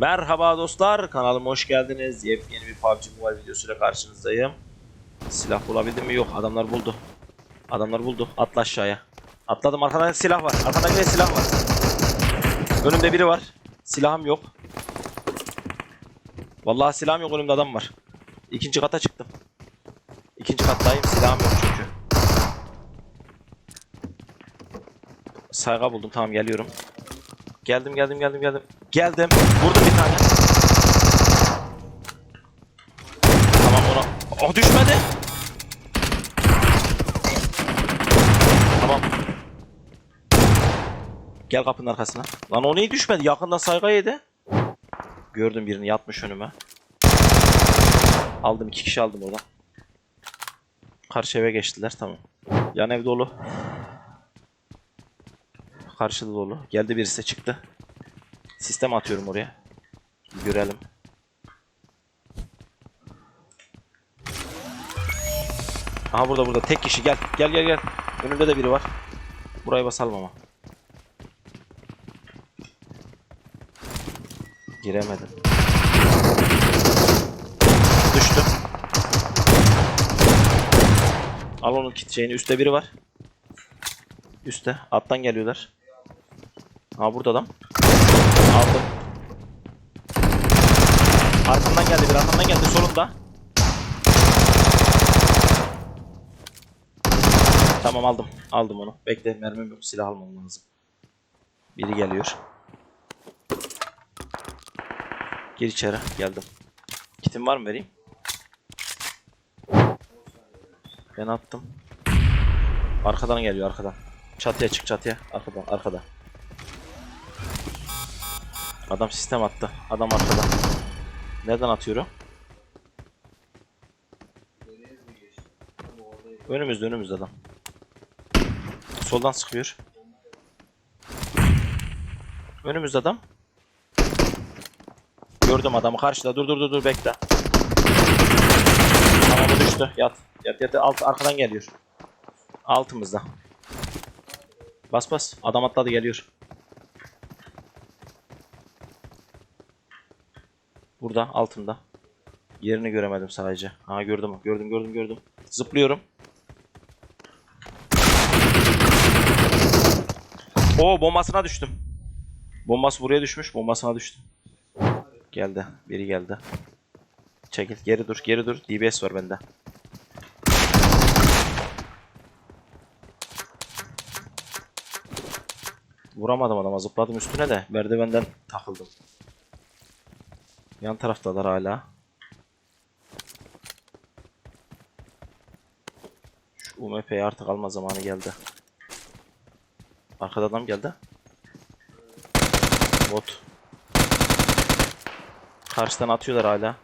Merhaba dostlar, kanalıma hoş geldiniz. Yepyeni bir PUBG Mobile videosuyla karşınızdayım. Silah bulabildim mi? Yok, adamlar buldu. Adamlar buldu. Atla aşağıya. Atladım, arkadan silah var. Arkadan yine silah var. Önümde biri var. Silahım yok. Vallahi silahım yok, önümde adam var. İkinci kata çıktım. İkinci kattayım, silahım yok çünkü. Sayga buldum, tamam geliyorum. Geldim geldim geldim geldim. Geldim. Vurdum bir tane. Tamam ona. Oh düşmedi. Tamam. Gel kapının arkasına. Lan o niye düşmedi? Yakından saygı yedi. Gördüm birini yatmış önüme. Aldım iki kişi aldım oradan. Karşı eve geçtiler tamam. Yan ev dolu. Karşıda dolu. Geldi birisi çıktı. Sistem atıyorum oraya. Görelim. Aha burada burada tek kişi gel. Gel gel gel. Önümde de biri var. Burayı basalım ama. Giremedim. Düştüm. Al onun kit şeyini. Üstte biri var. Üste. Alttan geliyorlar. Ha burada adam. Arkamdan geldi bir arkamdan geldi solunda. Tamam aldım. Aldım onu. Bekle mermim yok. Silah almam lazım. Biri geliyor. Gir içeri. Geldim. Kitim var mı vereyim? Ben attım. Arkadan geliyor arkadan. Çatıya çık çatıya. Arkadan arkada. Adam sistem attı. Adam arkada. Nereden atıyorum? Önümüzde önümüzde adam. Soldan sıkıyor. Önümüzde adam. Gördüm adamı karşıda. Dur dur dur dur bekle. Tamam düştü. Yat. Yat yat. Alt, arkadan geliyor. Altımızda. Bas bas. Adam atladı geliyor. Burada altında. Yerini göremedim sadece. Ha gördüm. Gördüm gördüm gördüm. Zıplıyorum. Oo bombasına düştüm. Bombası buraya düşmüş. Bombasına düştüm. Geldi. Biri geldi. Çekil. Geri dur. Geri dur. DBS var bende. Vuramadım adama. Zıpladım üstüne de. Merdivenden takıldım. Yan taraftalar hala. Şu UMP'ye artık alma zamanı geldi. Arkada adam geldi. Bot. Karşıdan atıyorlar hala.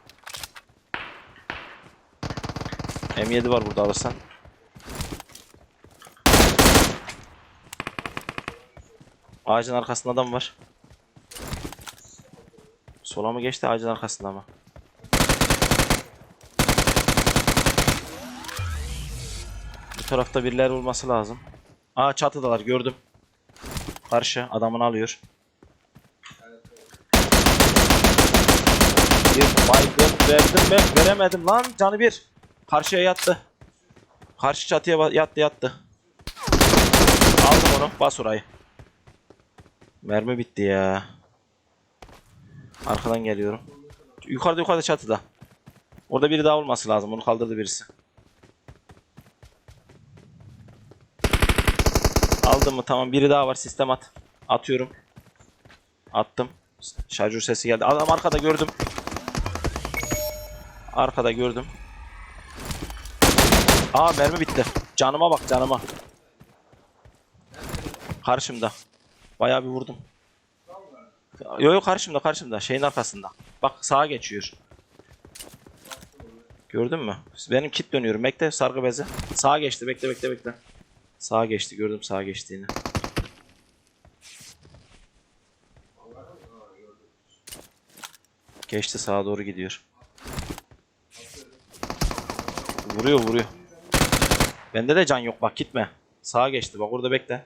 M7 var burada alırsan. Ağacın arkasında adam var. Sola mı geçti ağacın arkasında mı? Bu tarafta birileri olması lazım. Aa çatıdalar gördüm. Karşı adamını alıyor. Bir baygın verdim ben veremedim lan canı bir. Karşıya yattı. Karşı çatıya yattı yattı. Aldım onu bas orayı. Mermi bitti ya. Arkadan geliyorum. Yukarıda yukarıda çatıda. Orada biri daha olması lazım. Onu kaldırdı birisi. Aldım mı? Tamam. Biri daha var. Sistem at. Atıyorum. Attım. Şarjör sesi geldi. Adam arkada gördüm. Arkada gördüm. Aa mermi bitti. Canıma bak canıma. Karşımda. Bayağı bir vurdum. Yo yo karşımda karşımda şeyin arkasında. Bak sağa geçiyor. Gördün mü? Benim kit dönüyorum. Bekle sargı bezi. Sağa geçti. Bekle bekle bekle. Sağa geçti. Gördüm sağa geçtiğini. Geçti sağa doğru gidiyor. Vuruyor vuruyor. Bende de can yok bak gitme. Sağa geçti bak orada bekle.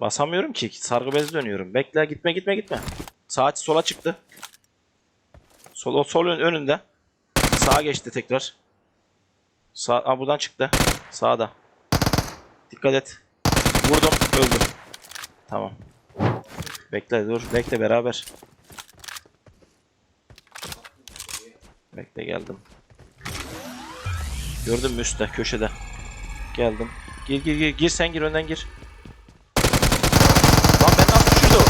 Basamıyorum ki. Sargı bezi dönüyorum. Bekle gitme gitme gitme. Saat sola çıktı. Sol, sol ön- önünde. Sağa geçti tekrar. Sağ, Aa, buradan çıktı. Sağda. Dikkat et. Vurdum. Öldü. Tamam. Bekle dur. Bekle beraber. Bekle geldim. Gördün mü üstte köşede. Geldim. Gir gir gir. Gir sen gir önden gir. Lan ben nasıl düşürdü?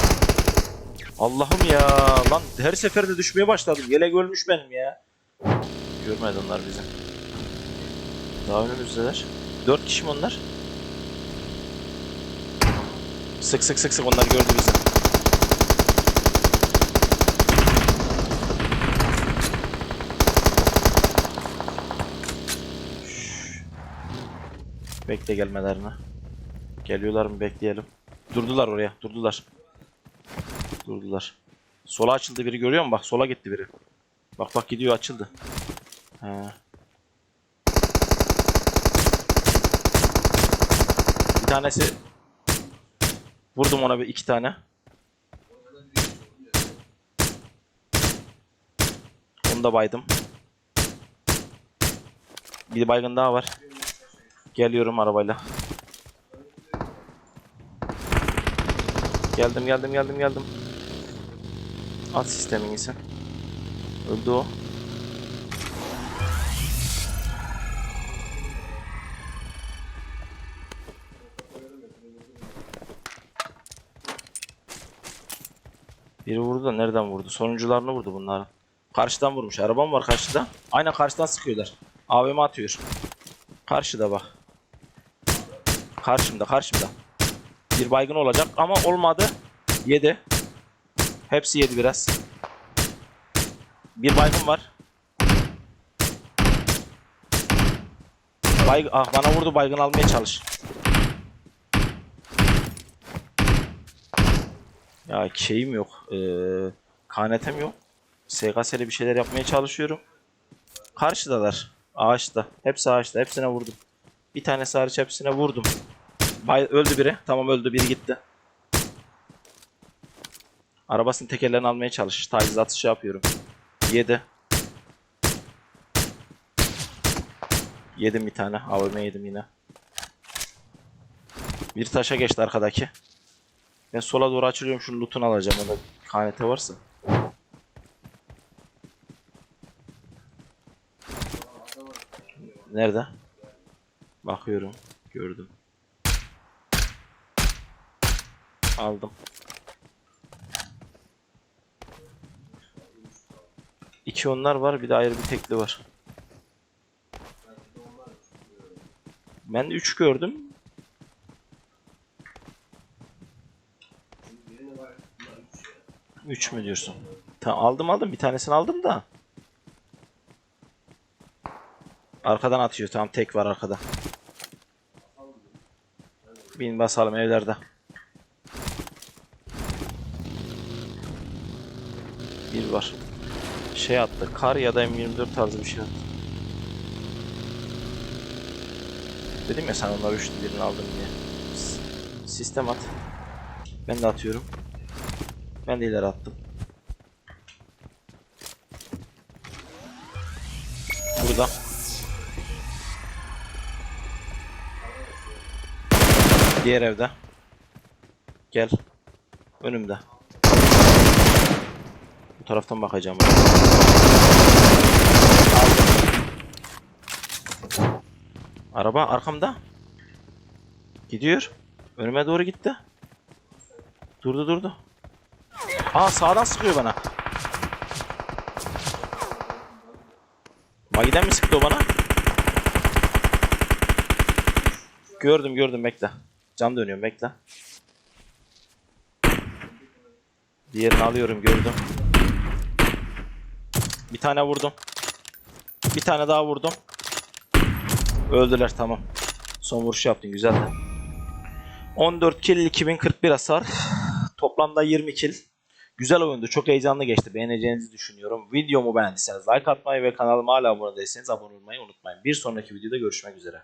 Allah'ım ya. Lan her seferinde düşmeye başladım. Yelek ölmüş benim ya. Görmedi onlar bizi. Daha önümüzdeler. Dört kişi mi onlar? Sık sık sık sık onlar gördü bizi. Bekle gelmelerini. Geliyorlar mı bekleyelim. Durdular oraya durdular. Durdular. Sola açıldı biri görüyor musun? Bak sola gitti biri. Bak bak gidiyor açıldı. He. Bir tanesi vurdum ona bir iki tane. Onu da baydım. Bir baygın daha var. Geliyorum arabayla. Geldim geldim geldim geldim. At sistemin iyisi. Öldü o. Biri vurdu da nereden vurdu? Sonuncularını vurdu bunların. Karşıdan vurmuş. Arabam var karşıda. Aynen karşıdan sıkıyorlar. AVM atıyor. Karşıda bak. Karşımda karşımda. Bir baygın olacak ama olmadı. Yedi. Hepsi yedi biraz. Bir baygın var. Baygın, ah bana vurdu baygın almaya çalış. Ya şeyim yok. Ee, KNT'm yok. SKS'le bir şeyler yapmaya çalışıyorum. Karşıdalar. Ağaçta. Hepsi ağaçta. Hepsine vurdum. Bir tane hariç hepsine vurdum. Bay öldü biri. Tamam öldü. Biri gitti. Arabasının tekerlerini almaya çalış. Taciz atışı yapıyorum. Yedi. Yedim bir tane. AVM yedim yine. Bir taşa geçti arkadaki. Ben sola doğru açılıyorum. Şunun lootunu alacağım. Orada KNT varsa. Nerede? Bakıyorum. Gördüm. Aldım. İki onlar var. Bir de ayrı bir tekli var. Ben de üç gördüm. Üç mü diyorsun? Tamam aldım aldım. Bir tanesini aldım da. Arkadan atıyor. Tamam tek var arkada. Bin basalım evlerde. Bir var. Şey attı. Kar ya da M24 tarzı bir şey attı. Dedim ya sen onlar üçlü birini aldım diye. Sistem at. Ben de atıyorum. Ben de ileri attım. Burada. Diğer evde. Gel. Önümde. Taraftan bakacağım. Araba arkamda. Gidiyor. Önüme doğru gitti. Durdu durdu. Aa sağdan sıkıyor bana. Magiden mi sıktı o bana? Gördüm gördüm bekle. Can dönüyorum bekle. Diğerini alıyorum gördüm. Bir tane vurdum. Bir tane daha vurdum. Öldüler tamam. Son vuruş yaptın güzel de. 14 kill 2041 hasar. Toplamda 20 kill. Güzel oyundu. Çok heyecanlı geçti. Beğeneceğinizi düşünüyorum. Videomu beğendiyseniz like atmayı ve kanalıma hala abone değilseniz abone olmayı unutmayın. Bir sonraki videoda görüşmek üzere.